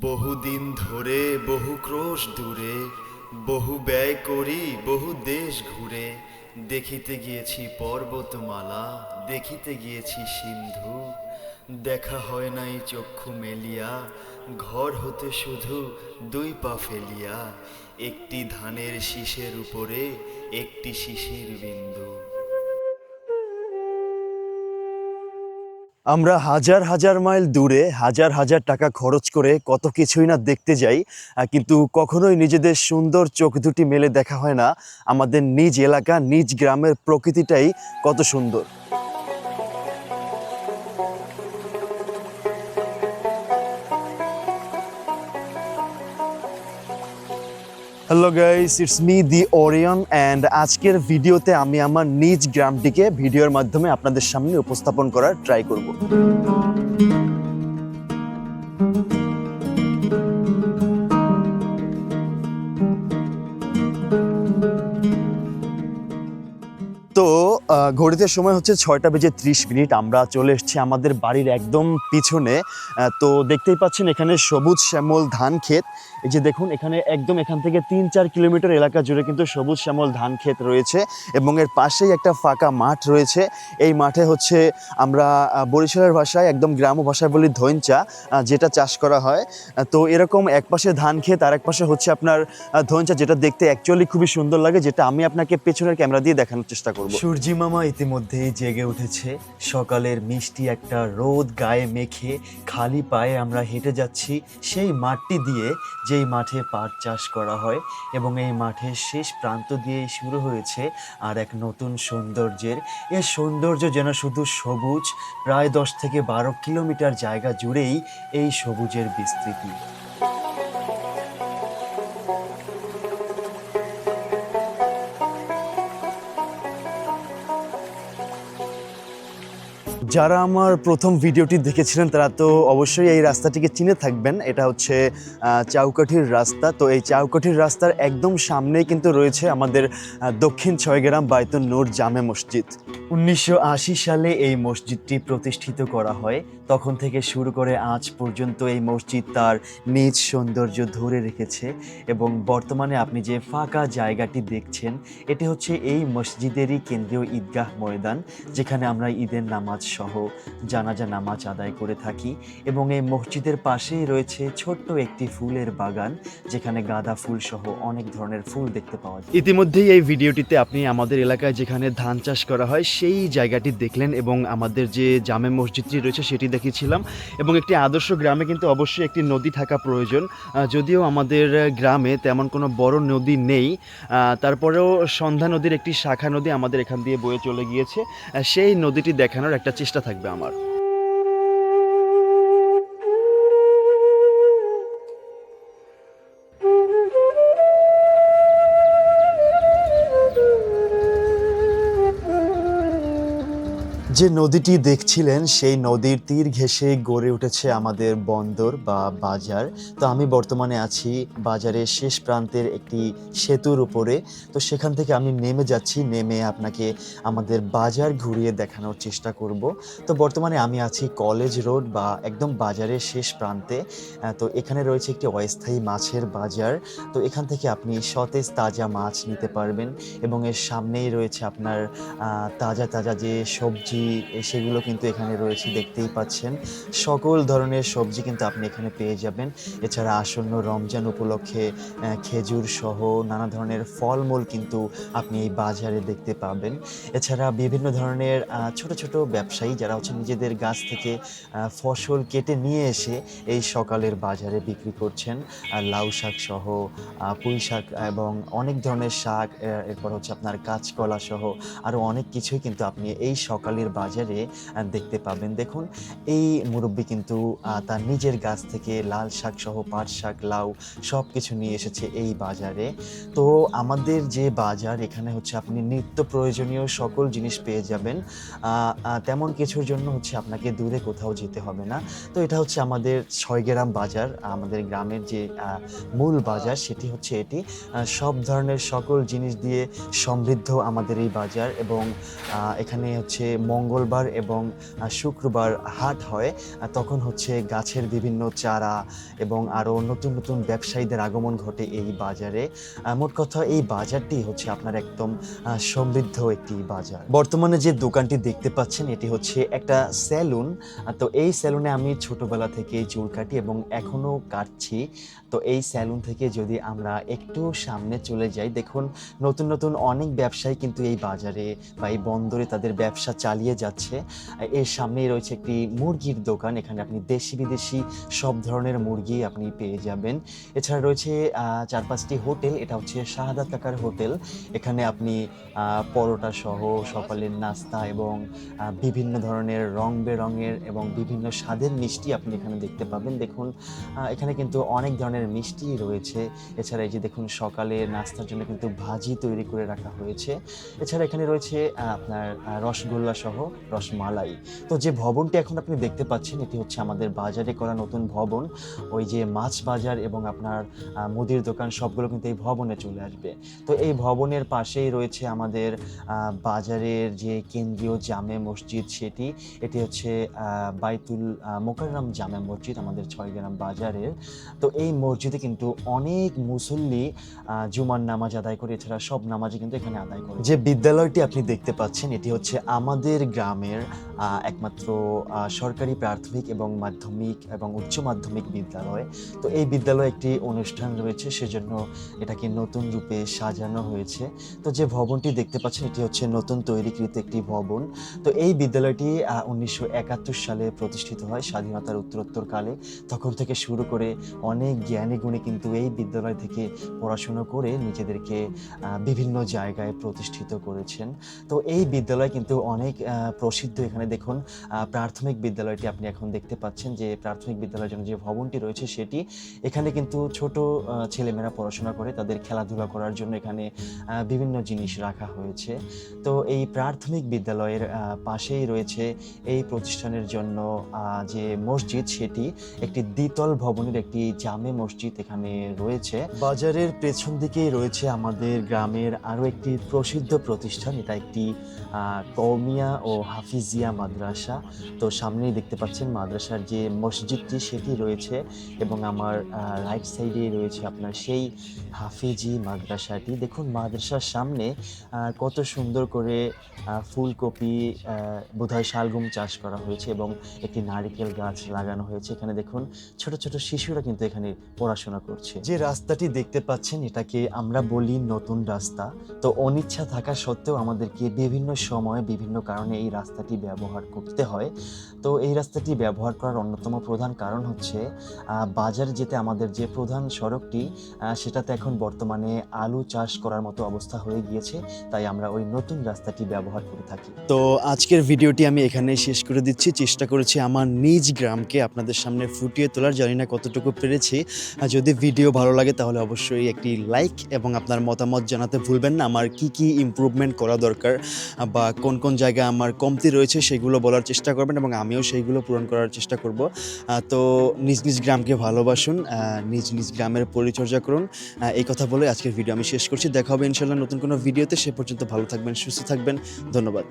বহুদিন ধরে বহু ক্রোশ দূরে, বহু ব্যয় করি, বহু দেশ ঘুরে। দেখিতে গিয়েছি পর্বতমালা, দেখিতে গিয়েছি সিন্ধু। দেখা হয় নাই চক্ষু মেলিয়া, ঘর হতে শুধু দুই পা ফেলিয়া। একটি ধানের শীষের উপরে, একটি শিশির বিন্দু। আমরা হাজার হাজার মাইল দূরে, হাজার হাজার টাকা খরচ করে কত কিছুই না দেখতে যাই কিন্তু কখনোই নিজেদের সুন্দর চোখ দুটি মেলে দেখা হয় না। আমাদের নিজ এলাকা, নিজ গ্রামের প্রকৃতিটাই কত সুন্দর। Hello guys it's me the Orion and আজকের ভিডিওতে আমি আমার নিজ গ্রামটিকে ভিডিওর মাধ্যমে আপনাদের সামনে উপস্থাপন করার ট্রাই করব। তো ঘড়িতে সময় হচ্ছে ছয়টা বেজে ত্রিশ মিনিট। আমরা চলে এসেছি আমাদের বাড়ির একদম পিছনে। তো দেখতেই পাচ্ছেন এখানে সবুজ শ্যামল ধান ক্ষেত এই যে দেখুন, এখানে একদম এখান থেকে তিন চার কিলোমিটার এলাকা জুড়ে কিন্তু সবুজ শ্যামল ধান ক্ষেত রয়েছে এবং এর পাশেই একটা ফাঁকা মাঠ রয়েছে। এই মাঠে হচ্ছে আমরা বরিশালের ভাষায়, একদম গ্রাম ভাষায় বলি ধৈঞ্চা যেটা চাষ করা হয়। তো এরকম এক পাশে ধান ক্ষেত আর এক পাশে হচ্ছে আপনার ধৈঞ্চা যেটা দেখতে অ্যাকচুয়ালি খুবই সুন্দর লাগে, যেটা আমি আপনাকে পেছনের ক্যামেরা দিয়ে দেখানোর চেষ্টা করব। সূর্যি মামা ইতিমধ্যেই জেগে উঠেছে। সকালের মিষ্টি একটা রোদ গায়ে মেখে খালি পায়ে আমরা হেঁটে যাচ্ছি। সেই মাঠটি দিয়ে যেই মাঠে পাট চাষ করা হয় এবং এই মাঠের শেষ প্রান্ত দিয়ে শুরু হয়েছে আর এক নতুন সৌন্দর্যের। এ সৌন্দর্য যেন শুধু সবুজ, প্রায় দশ থেকে বারো কিলোমিটার জায়গা জুড়েই এই সবুজের বিস্তৃতি। যারা আমার প্রথম ভিডিওটি দেখেছিলেন, তারা তো অবশ্যই এই রাস্তাটিকে চিনে থাকবেন। এটা হচ্ছে চাউকাঠির রাস্তা। তো এই চাউকাঠির রাস্তার একদম সামনেই কিন্তু রয়েছে আমাদের দক্ষিণ ছয়গ্রাম বায়তুন নূর জামে মসজিদ। উনিশশো আশি সালে এই মসজিদটি প্রতিষ্ঠিত করা হয়। তখন থেকে শুরু করে আজ পর্যন্ত এই মসজিদ তার নিজ সৌন্দর্য ধরে রেখেছে এবং বর্তমানে আপনি যে ফাঁকা জায়গাটি দেখছেন, এটি হচ্ছে এই মসজিদেরই কেন্দ্রীয় ঈদগাহ ময়দান, যেখানে আমরা ঈদের নামাজ সহ জানাজা নামাজ আদায় করে থাকি এবং এই মসজিদের পাশেই রয়েছে ছোট্ট একটি ফুলের বাগান, যেখানে গাঁদা ফুল সহ অনেক ধরনের ফুল দেখতে পাওয়া যায়। ইতিমধ্যেই এই ভিডিওটিতে আপনি আমাদের এলাকায় যেখানে ধান চাষ করা হয়, সেই জায়গাটি দেখলেন এবং আমাদের যে জামে মসজিদটি রয়েছে সেটি দেখিয়েছিলাম এবং একটি আদর্শ গ্রামে কিন্তু অবশ্যই একটি নদী থাকা প্রয়োজন। যদিও আমাদের গ্রামে তেমন কোনো বড় নদী নেই তারপরেও সন্ধ্যা নদীর একটি শাখা নদী আমাদের এখান দিয়ে বয়ে চলে গিয়েছে। সেই নদীটি দেখানোর একটা চেষ্টা থাকবে আমার। যে নদীটি দেখছিলেন, সেই নদীর তীর ঘেঁষে গড়ে উঠেছে আমাদের বন্দর বা বাজার। তো আমি বর্তমানে আছি বাজারের শেষ প্রান্তের একটি সেতুর উপরে। তো সেখান থেকে আমি নেমে যাচ্ছি, নেমে আপনাকে আমাদের বাজার ঘুরিয়ে দেখানোর চেষ্টা করব। তো বর্তমানে আমি আছি কলেজ রোড বা একদম বাজারের শেষ প্রান্তে। তো এখানে রয়েছে একটি অস্থায়ী মাছের বাজার। তো এখান থেকে আপনি সতেজ তাজা মাছ নিতে পারবেন এবং এর সামনেই রয়েছে আপনার তাজা তাজা যে সবজি সেগুলো কিন্তু এখানে রয়েছে, দেখতেই পাচ্ছেন। সকল ধরনের সবজি কিন্তু আপনি এখানে পেয়ে যাবেন। এছাড়া আসন্ন রমজান উপলক্ষে খেজুর সহ নানা ধরনের ফলমূল কিন্তু আপনি এই বাজারে দেখতে পাবেন। এছাড়া বিভিন্ন ধরনের ছোট ছোট ব্যবসায়ী যারা হচ্ছে নিজেদের গাছ থেকে ফসল কেটে নিয়ে এসে এই সকালের বাজারে বিক্রি করছেন। লাউ শাক সহ পুঁই শাক এবং অনেক ধরনের শাক এরপর হচ্ছে আপনার কাঁচকলা সহ আরও অনেক কিছুই কিন্তু আপনি এই সকালের বাজারে দেখতে পাবেন। দেখুন, এই মুরব্বী কিন্তু তার নিজের গাছ থেকে লাল শাক সহ পাট শাক, লাউ সব কিছু নিয়ে এসেছে এই বাজারে। তো আমাদের যে বাজার, এখানে হচ্ছে আপনি নিত্য প্রয়োজনীয় সকল জিনিস পেয়ে যাবেন। তেমন কিছুর জন্য হচ্ছে আপনাকে দূরে কোথাও যেতে হবে না। তো এটা হচ্ছে আমাদের ছয়গ্রাম বাজার, আমাদের গ্রামের যে মূল বাজার, সেটি হচ্ছে এটি। সব ধরনের সকল জিনিস দিয়ে সমৃদ্ধ আমাদের এই বাজার এবং এখানে হচ্ছে মঙ্গলবার এবং শুক্রবার হাট হয় তখন হচ্ছে গাছের বিভিন্ন চারা এবং আরও নতুন নতুন ব্যবসায়ীদের আগমন ঘটে এই বাজারে। মোট কথা এই বাজারটি হচ্ছে আপনার একদম সমৃদ্ধ একটি বাজার। বর্তমানে যে দোকানটি দেখতে পাচ্ছেন, এটি হচ্ছে একটা স্যালুন। তো এই স্যালুনে আমি ছোটবেলা থেকে চুল কাটি এবং এখনও কাটছি। তো এই স্যালুন থেকে যদি আমরা একটু সামনে চলে যাই, দেখুন নতুন নতুন অনেক ব্যবসায়ী কিন্তু এই বাজারে বা এই বন্দরে তাদের ব্যবসা চালিয়ে যাচ্ছে। এর সামনেই রয়েছে একটি মুরগির দোকান। এখানে আপনি দেশি বিদেশি সব ধরনের মুরগি আপনি পেয়ে যাবেন। এছাড়া রয়েছে চার পাঁচটি হোটেল। এটা হচ্ছে শাহাদাত কাকার হোটেল। এখানে আপনি পরোটা সহ সকালের নাস্তা এবং বিভিন্ন ধরনের রং বেরঙের এবং বিভিন্ন স্বাদের মিষ্টি আপনি এখানে দেখতে পাবেন। দেখুন এখানে কিন্তু অনেক ধরনের মিষ্টি রয়েছে। এছাড়া এই যে দেখুন, সকালে নাস্তার জন্য কিন্তু ভাজি তৈরি করে রাখা হয়েছে। এছাড়া এখানে রয়েছে আপনার রসগোল্লা সহ রসমালাই। তো যে ভবনটি এখন আপনি দেখতে পাচ্ছেন, এটি হচ্ছে আমাদের বাজারে করা নতুন ভবন। ওই যে মাছ বাজার এবং আপনার মুদির দোকান, সবগুলো কিন্তু এই ভবনে চলে আসবে। তো এই ভবনের পাশেই রয়েছে আমাদের বাজারের যে কেন্দ্রীয় জামে মসজিদ সেটি। এটি হচ্ছে বাইতুল মোকাররম জামে মসজিদ আমাদের ছয় গ্রাম বাজারের। তো এই মসজিদে কিন্তু অনেক মুসল্লি জুমার নামাজ আদায় করে, এছাড়া সব নামাজই কিন্তু এখানে আদায় করে। যে বিদ্যালয়টি আপনি দেখতে পাচ্ছেন, এটি হচ্ছে আমাদের গ্রামের একমাত্র সরকারি প্রাথমিক এবং মাধ্যমিক এবং উচ্চ মাধ্যমিক বিদ্যালয়। তো এই বিদ্যালয়ে একটি অনুষ্ঠান রয়েছে, সেজন্য এটাকে নতুন রূপে সাজানো হয়েছে। তো যে ভবনটি দেখতে পাচ্ছেন, এটি হচ্ছে নতুন তৈরিকৃত একটি ভবন। তো এই বিদ্যালয়টি উনিশশো একাত্তর সালে প্রতিষ্ঠিত হয় স্বাধীনতার উত্তরোত্তরকালে। তখন থেকে শুরু করে অনেক জ্ঞানী গুণী কিন্তু এই বিদ্যালয় থেকে পড়াশুনো করে নিজেদেরকে বিভিন্ন জায়গায় প্রতিষ্ঠিত করেছেন। তো এই বিদ্যালয় কিন্তু অনেক প্রসিদ্ধ এখানে দেখুন প্রাথমিক বিদ্যালয়টি আপনি এখন দেখতে পাচ্ছেন যে প্রাথমিক বিদ্যালয়ের জন্য যে ভবনটি রয়েছে সেটি, এখানে কিন্তু ছোট ছেলেমেয়েরা পড়াশোনা করে, তাদের খেলাধুলা করার জন্য এখানে বিভিন্ন জিনিস রাখা হয়েছে। তো এই প্রাথমিক বিদ্যালয়ের পাশেই রয়েছে এই প্রতিষ্ঠানের জন্য যে মসজিদ সেটি, একটি দ্বিতল ভবনের একটি জামে মসজিদ এখানে রয়েছে। বাজারের পেছন দিকেই রয়েছে আমাদের গ্রামের আরও একটি প্রসিদ্ধ প্রতিষ্ঠান, এটা একটি কৌমিয়া ও হাফিজিয়া মাদ্রাসা। তো সামনেই দেখতে পাচ্ছেন মাদ্রাসার যে মসজিদটি, সেটি রয়েছে এবং আমার রাইট সাইডে রয়েছে আপনার সেই হাফিজি মাদ্রাসাটি। দেখুন মাদ্রাসার সামনে কত সুন্দর করে ফুলকপি বোধহয় শালগম চাষ করা হয়েছে এবং একটি নারিকেল গাছ লাগানো হয়েছে। এখানে দেখুন ছোট ছোট শিশুরা কিন্তু এখানে পড়াশোনা করছে। যে রাস্তাটি দেখতে পাচ্ছেন, এটাকে আমরা বলি নতুন রাস্তা। তো অনিচ্ছা থাকা সত্ত্বেও আমাদেরকে বিভিন্ন সময় বিভিন্ন কারণে এই রাস্তাটি ব্যবহার করতে হয়। তো এই রাস্তাটি ব্যবহার করার অন্যতম প্রধান কারণ হচ্ছে বাজারে যেতে আমাদের যে প্রধান সড়কটি সেটাতে এখন বর্তমানে আলু চাষ করার মতো অবস্থা হয়ে গিয়েছে, তাই আমরা ওই নতুন রাস্তাটি ব্যবহার করে থাকি। তো আজকের ভিডিওটি আমি এখানে শেষ করে দিচ্ছি। চেষ্টা করেছি আমার নিজ গ্রামকে আপনাদের সামনে ফুটিয়ে তোলার, জানি না কতটুকু পেরেছি। যদি ভিডিও ভালো লাগে তাহলে অবশ্যই একটি লাইক এবং আপনার মতামত জানাতে ভুলবেন না। আমার কি কি ইমপ্রুভমেন্ট করা দরকার, বা কোন কোন জায়গায় আমার কমতি রয়েছে, সেগুলো বলার চেষ্টা করবেন এবং আমিও সেইগুলো পূরণ করার চেষ্টা করব। তো নিজ নিজ গ্রামকে ভালোবাসুন নিজ নিজ গ্রামের পরিচর্যা করুন। এই কথা বলে আজকের ভিডিও আমি শেষ করছি। দেখা হবে ইনশাল্লাহ নতুন কোনো ভিডিওতে সে পর্যন্ত ভালো থাকবেন, সুস্থ থাকবেন। ধন্যবাদ।